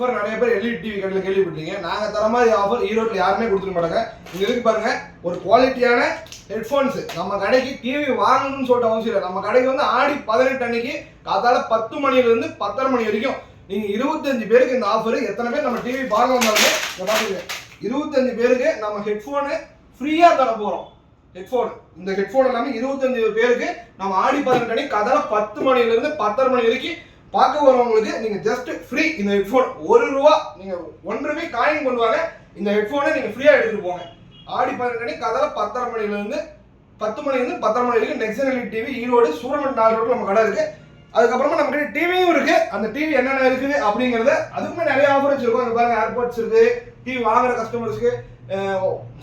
Offer நிறைய பேர் LED TV கடையில் கேள்விப்பட்டீங்க நாங்கள் தர மாதிரி ஆஃபர் ஈரோட்ல யாருமே கொடுத்துருக்க மாட்டாங்க. இங்கே இருக்கு பாருங்க ஒரு குவாலிட்டியான ஹெட்ஃபோன்ஸ் நம்ம கடைக்கு டிவி வாங்கணும்னு சொல்லிட்டு அவசியம் இல்லை. நம்ம கடைக்கு வந்து ஆடி பதினெட்டு அன்னைக்கு காத்தால பத்து மணில பத்தரை மணி வரைக்கும். நீங்கள் இருபத்தஞ்சு பேருக்கு இந்த ஆஃபர் எத்தனை பேர் நம்ம டிவி பார்க்க வந்தாலுமே இங்க இருபத்தஞ்சு பேருக்கு நம்ம ஹெட்ஃபோனு ஃப்ரீயாக தர போகிறோம் ஹெட்ஃபோன் இந்த ஹெட்ஃபோன் எல்லாமே இருபத்தஞ்சு பேருக்கு நம்ம ஆடி பதினெட்டு அன்னைக்கு காத்தால பத்து மணில பத்தரை மணி வரைக்கும் பார்க்க வரவங்களுக்கு நீங்க ஜஸ்ட் ஃப்ரீ இந்த ஹெட்ஃபோன் ஒரு ரூபா நீங்க ஒன்றுமே ரூபாய் காயின் கொண்டு வாங்க இந்த ஹெட்ஃபோனை நீங்க ஃப்ரீயா எடுத்துட்டு போங்க. ஆடி பதினெட்டு மணி கதால பத்தரை மணில இருந்து பத்து மணில இருந்து பத்தரை மணி வரைக்கும் நெக்ஸ்ட் எல்இடி டிவி ஈரோடு சூரமன் நாலு ரோட்டில் நம்ம கடை இருக்கு. அதுக்கப்புறமா நம்ம கிட்ட டிவியும் இருக்கு. அந்த டிவி என்னென்ன இருக்குது அப்படிங்கறத அதுக்குமே நிறைய ஆஃபர் வச்சிருக்கோம். இங்க பாருங்க ஏர்பாட்ஸ் இருக்கு டிவி வாங்குற கஸ்டமர்ஸ்க்கு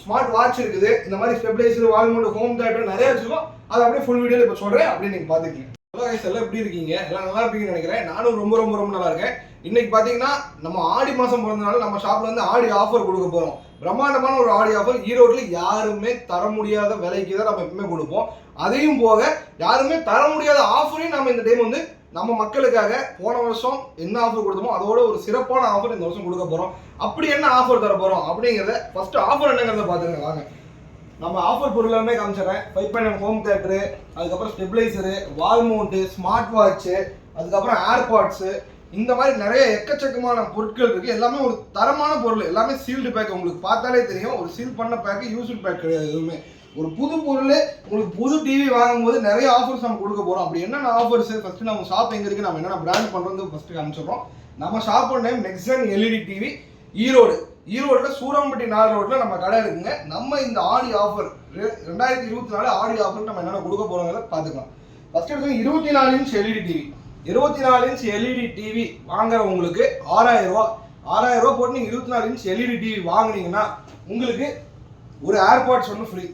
ஸ்மார்ட் வாட்ச் இருக்குது. இந்த மாதிரி ஸ்டெபிலைசர் வால்மோட் ஹோம் தேட்டர் நிறைய வச்சிருக்கோம். அதை அப்படியே ஃபுல் வீடியோவில் இப்போ சொல்றேன். அப்படியே நீங்க பாத்துக்கீங்க ஹலோ கைஸ் எல்லாம் எப்படி இருக்கீங்க? எல்லாம் நல்லா இருப்பீங்கன்னு நினைக்கிறேன். நானும் ரொம்ப ரொம்ப ரொம்ப நல்லா இருக்கேன். இன்னைக்கு பார்த்தீங்கன்னா நம்ம ஆடி மாதம் பிறந்தனால நம்ம ஷாப்ல வந்து ஆடி ஆஃபர் கொடுக்க போகிறோம் பிரம்மாண்டமான ஒரு ஆடி ஆஃபர் ஈரோட்டில் யாருமே தர முடியாத விலைக்கு தான் நம்ம எப்பவுமே கொடுப்போம். அதையும் போக யாருமே தர முடியாத ஆஃபரையும் நம்ம இந்த டைம் வந்து நம்ம மக்களுக்காக போன வருஷம் என்ன ஆஃபர் கொடுத்தோமோ அதோட ஒரு சிறப்பான ஆஃபர் இந்த வருஷம் கொடுக்க போகிறோம் அப்படி என்ன ஆஃபர் தர போகிறோம் அப்படிங்கிறத ஃபர்ஸ்ட் ஆஃபர் என்னங்கிறத பாத்துங்க வாங்க. நம்ம ஆஃபர் பொருள் காமிச்சிடறேன். காமிச்சிடுறேன் ஃபைவ் பாயிண்ட் ஹோம் தேட்டரு அதுக்கப்புறம் stabiliser wall mount smart watch அதுக்கப்புறம் ஏர்பாட்ஸு இந்த மாதிரி நிறைய எக்கச்சக்கமான பொருட்கள் இருக்குது எல்லாமே ஒரு தரமான பொருள். எல்லாமே சீல்டு பேக் உங்களுக்கு பார்த்தாலே தெரியும். ஒரு சீல் பண்ண பேக்கு யூஸ்டு பேக் கிடையாது எதுவுமே. ஒரு புது பொருள் உங்களுக்கு புது டிவி வாங்கும்போது நிறைய ஆஃபர்ஸ் நம்ம கொடுக்க போகிறோம் அப்படி என்னென்ன ஆஃபர்ஸ் ஃபஸ்ட்டு நம்ம ஷாப் எங்கே இருக்குது நம்ம என்னென்ன பிராண்ட் பண்ணுறது ஃபஸ்ட்டு காமிச்சிடுறோம். நம்ம ஷாப்போட name Nexon LED TV Erode. ஈரோட்டில் சூரம்பட்டி நாலு ரோட்டில் நம்ம கடை இருக்குங்க. நம்ம இந்த ஆடி ஆஃபர் ரெண்டாயிரத்தி இருபத்தி நாலு ஆடி ஆஃபர் நம்ம என்னென்ன கொடுக்க போகிறோங்கிறத பார்த்துக்கலாம். ஃபஸ்ட் எடுத்து இருபத்தி நாலு இன்ச் எல்இடி டிவி இருபத்தி நாலு இன்ச் எல்இடி டிவி வாங்குறவங்களுக்கு ஆறாயிரம் ரூபா. ஆறாயிரம் ரூபா போட்டு நீங்கள் இருபத்தி நாலு இன்ச் எல்இடி டிவி வாங்குனீங்கன்னா உங்களுக்கு ஒரு ஏர்பாட்ஸ் ஒன்று ஃப்ரீ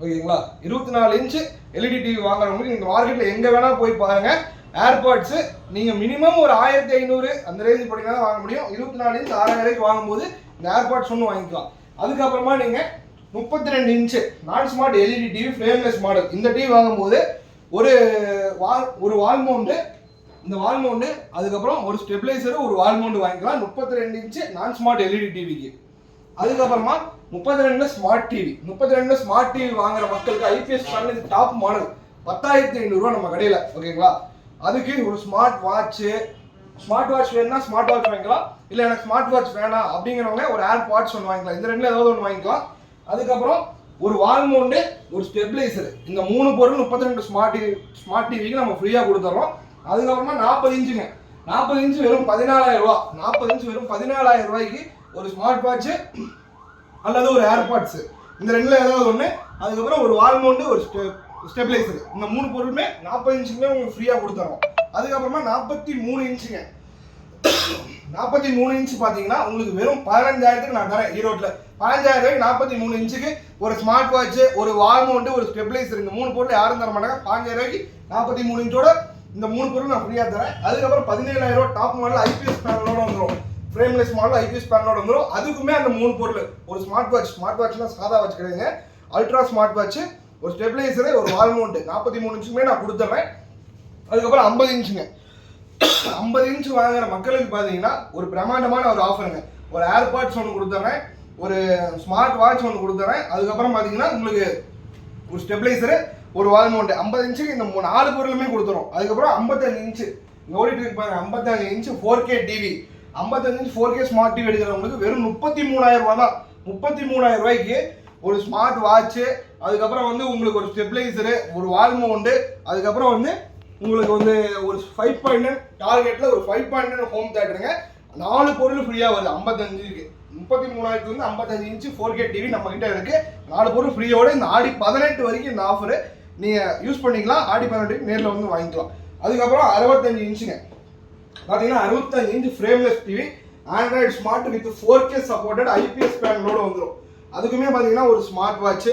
ஓகேங்களா இருபத்தி நாலு இன்ச் எல்இடி டிவி வாங்குறவங்களுக்கு நீங்கள் மார்க்கெட்டில் எங்கே வேணால் போய் பாருங்கள் ஏர்பாட்ஸு நீங்கள் மினிமம் ஒரு ஆயிரத்தி ஐநூறு அந்த ரேஞ்சு போட்டீங்கன்னா வாங்க முடியும். இருபத்தி நாலு ஆறாயிரம் வாங்கும்போது இந்த ஏர்பாட்ஸ் ஒன்று வாங்கிக்கலாம். அதுக்கப்புறமா நீங்கள் முப்பத்தி ரெண்டு இன்ச்சு நான் smart LED TV frameless model இந்த டிவி வாங்கும்போது ஒரு வால் ஒரு வால் மவுண்டு இந்த வால் மவுண்டு அதுக்கப்புறம் ஒரு ஸ்டெபிளைசர் ஒரு வால் மவுண்டு வாங்கிக்கலாம். முப்பத்தி ரெண்டு இன்ச்சு நான் ஸ்மார்ட் எல்இடி டிவிக்கு அதுக்கப்புறமா முப்பத்தி ரெண்டு ஸ்மார்ட் டிவி முப்பத்தி ரெண்டு ஸ்மார்ட் டிவி வாங்குற மக்களுக்கு ஐபிஎஸ் பண்ணது டாப் மாடல் பத்தாயிரத்தி ஐநூறுரூவா நம்ம கடையில். ஓகேங்களா அதுக்கு ஒரு ஸ்மார்ட் வாட்ச்சு ஸ்மார்ட் வாட்ச் வேணும்னா ஸ்மார்ட் வாட்ச் வாங்கிக்கலாம். இல்லை எனக்கு ஸ்மார்ட் வாட்ச் வேணாம் அப்படிங்கிறவங்க ஒரு ஏர் வாட்ச் ஒன்று வாங்கிக்கலாம். இந்த ரெண்டில் ஏதாவது ஒன்று வாங்கிக்கலாம். அதுக்கப்புறம் ஒரு வால் மவுண்டு ஒரு ஸ்டெபிளைசர் இந்த மூணு பொருள் முப்பத்தி ரெண்டு ஸ்மார்ட் ஸ்மார்ட் டிவிக்கு நம்ம ஃப்ரீயாக கொடுத்துட்றோம் அதுக்கப்புறமா நாற்பது இன்ச்சுங்க. நாற்பது இன்ச்சு வெறும் பதினாலாயிரம் ரூபா. நாற்பது இன்ச்சு வெறும் பதினாலாயிரம் ரூபாய்க்கு ஒரு ஸ்மார்ட் வாட்ச்சு அல்லது ஒரு ஏர்பாட்ஸு இந்த ரெண்டில் ஏதாவது ஒன்று அதுக்கப்புறம் ஒரு வால் மவுண்டு ஒரு ஸ்டெபிளைசர் இந்த மூணு பொருளுமே நாற்பது இன்ச்சுக்குமே உங்களுக்கு ஃப்ரீயாக கொடுத்துறோம். அதுக்கப்புறமா நாற்பத்தி மூணு இன்ச்சுங்க. நாற்பத்தி மூணு இன்ச் பார்த்தீங்கன்னா உங்களுக்கு வெறும் பதினஞ்சாயிரத்துக்கு நான் தரேன் ஈரோட்டில். பதினஞ்சாயிரம் ரூபாய்க்கு நாற்பத்தி மூணு இன்ச்சுக்கு ஒரு ஸ்மார்ட் வாட்ச் ஒரு வால் மவுண்ட் ஒரு ஸ்டெபிளைசர் இந்த மூணு பொருள் யாரும் தர மாட்டாங்க. பதினஞ்சாயிரம் ரூபாய்க்கு நாற்பத்தி மூணு இன்ச்சோட இந்த மூணு பொருள் நான் ஃப்ரீயாக தரேன். அதுக்கப்புறம் பதினேழாயிரம் ரூபா டாப் மாடல் ஐபிஎஸ் பேனலோட வந்துடும் ஃப்ரேம்லெஸ் மாடல் ஐபிஎஸ் பேனலோட வந்துடும் அதுக்குமே அந்த மூணு பொருள். ஒரு ஸ்மார்ட் வாட்ச் ஸ்மார்ட் வாட்ச்னா சாதா வாட்ச் கிடையாதுங்க. அல்ட்ரா ஸ்மார்ட் வாட்ச் ஒரு ஸ்டெபிளைசரு ஒரு வால் மவுண்ட் நாற்பத்தி மூணு இன்ச்சுமே நான் கொடுத்துட்றேன். அதுக்கப்புறம் ஐம்பது இன்ச்சுங்க ஐம்பது இன்ச் வாங்குற மக்களுக்கு பார்த்தீங்கன்னா ஒரு பிரம்மாண்டமான ஒரு ஆஃபருங்க ஒரு ஏர்பாட்ஸ் ஒன்று கொடுத்துட்றேன். ஒரு ஸ்மார்ட் வாட்ச் ஒன்று கொடுத்துட்றேன். அதுக்கப்புறம் பார்த்தீங்கன்னா உங்களுக்கு ஒரு ஸ்டெபிளைசரு ஒரு வால் மவுண்ட் ஐம்பது இன்ச்சுக்கு இந்த மூணு நாலு பொருளுமே கொடுத்துரும் அதுக்கப்புறம் ஐம்பத்தஞ்சு இன்ச்சு ஓடிட்டு இருப்பாங்க ஐம்பத்தஞ்சு இன்ச்சு ஃபோர் கே டிவி ஐம்பத்தஞ்சு inch four K smart TV எடுக்கிறவங்களுக்கு வெறும் முப்பத்தி மூணாயிரம் ரூபா தான். முப்பத்தி மூணாயிரம் ரூபாய்க்கு ஒரு ஸ்மார்ட் வாட்ச்சு அதுக்கப்புறம் வந்து உங்களுக்கு ஒரு ஸ்டெபிளைசரு ஒரு வால்மோ உண்டு அதுக்கப்புறம் வந்து உங்களுக்கு வந்து ஒரு ஃபைவ் பாயிண்ட் டார்கெட்டில் ஒரு ஃபைவ் பாயிண்ட் ஹோம் தேட்டருங்க நாலு பொருள் ஃப்ரீயாக வருது. ஐம்பத்தஞ்சுக்கு முப்பத்தி மூணாயிரத்துலேருந்து ஐம்பத்தஞ்சு இன்ச்சு ஃபோர் கே டிவி நம்ம கிட்ட இருக்கு. நாலு பொருள் ஃப்ரீயோட இந்த ஆடி பதினெட்டு வரைக்கும் இந்த ஆஃபரு நீங்கள் யூஸ் பண்ணிக்கலாம். ஆடி பதினெட்டுக்கு நேரில் வந்து வாங்கிக்கலாம். அதுக்கப்புறம் அறுபத்தஞ்சு இன்ச்சுங்க பார்த்தீங்கன்னா அறுபத்தஞ்சு inch frameless TV Android smart with four K supported IPS பேனலோடு வந்துடும் அதுக்குமே பார்த்தீங்கன்னா ஒரு ஸ்மார்ட் வாட்ச்சு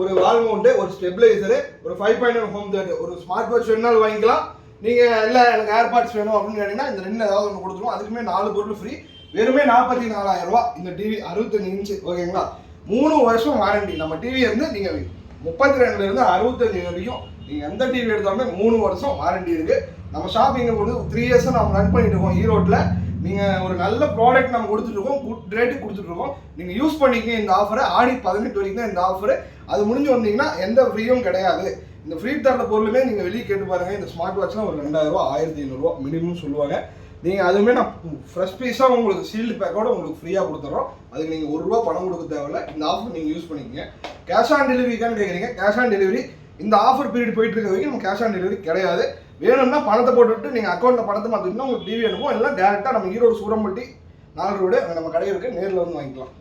ஒரு வால் மவுண்ட்டு ஒரு ஸ்டெபிளைசரு ஒரு ஃபைவ் பாயிண்ட் ஹோம் தேட்டர் ஒரு ஸ்மார்ட் வாட்ச் வேணாலும் வாங்கிக்கலாம். நீங்கள் இல்லை எனக்கு ஏர்பாட்ஸ் வேணும் அப்படின்னு கேட்டிங்கன்னா இந்த ரெண்டு ஏதாவது ஒன்று கொடுத்துருவோம். அதுக்குமே நாலு பொருள் ஃப்ரீ வெறுமே நாற்பத்தி நாலாயிரம் ரூபா இந்த டிவி அறுபத்தஞ்சு இன்ச்சு ஓகேங்களா மூணு வருஷம் வாரண்டி நம்ம டிவி வந்து நீங்கள் முப்பத்தி ரெண்டுலேருந்து அறுபத்தஞ்சு வரைக்கும் நீங்கள் எந்த டிவி எடுத்தாலுமே மூணு வருஷம் வாரண்டி இருக்குது நம்ம ஷாப்பிங்கை கொடுத்து த்ரீ இயர்ஸாக நம்ம ரன் பண்ணிட்டு இருக்கோம் ஈரோட்டில். நீங்கள் ஒரு நல்ல ப்ராடக்ட் நம்ம கொடுத்துட்ருக்கோம் குட் ரேட்டுக்கு கொடுத்துட்ருக்கோம் நீங்கள் யூஸ் பண்ணிக்கங்க இந்த ஆஃபரை ஆடி பதினெட்டு வரைக்கும் தான் இந்த ஆஃபரு அது முடிஞ்சு வந்தீங்கன்னா எந்த ஃப்ரீயும் கிடையாது. இந்த ஃப்ரீ தர்ற பொருளுமே நீங்கள் வெளியே கேட்டு பாருங்கள் இந்த ஸ்மார்ட் வாட்ச்லாம் ஒரு ரெண்டாயிரரூவா ஆயிரத்தி ஐநூறுரூவா மினிமம் சொல்லுவாங்க. நீங்கள் அதுவுமே நான் ஃப்ரெஷ் பீஸாக உங்களுக்கு சீல்டு பேக்கோட உங்களுக்கு ஃப்ரீயாக கொடுத்துறோம். அதுக்கு நீங்கள் ஒரு ரூபா பணம் கொடுக்க தேவையில்ல. இந்த ஆஃபர் நீங்கள் யூஸ் பண்ணிக்கங்க. கேஷ் ஆன் டெலிவரிக்கான்னு கேட்குறீங்க கேஷ் ஆன் டெலிவரி இந்த ஆஃபர் பீரியட் போயிட்டு இருக்க வரைக்கும் நம்ம கேஷ் ஆன் டெலிவரி கிடையாது. வேணும்னா பணத்தை போட்டுவிட்டு நீங்கள் அக்கௌண்ட்டில் பணத்தை மாற்றிட்டுனா உங்களுக்கு டிவி அனுப்புவோம். இல்லை டேரெக்டாக நம்ம ஈரோடு சூரம்பட்டி நாலு ரோடு நம்ம கடையில் இருக்குது நேரில் வந்து வாங்கிக்கலாம்.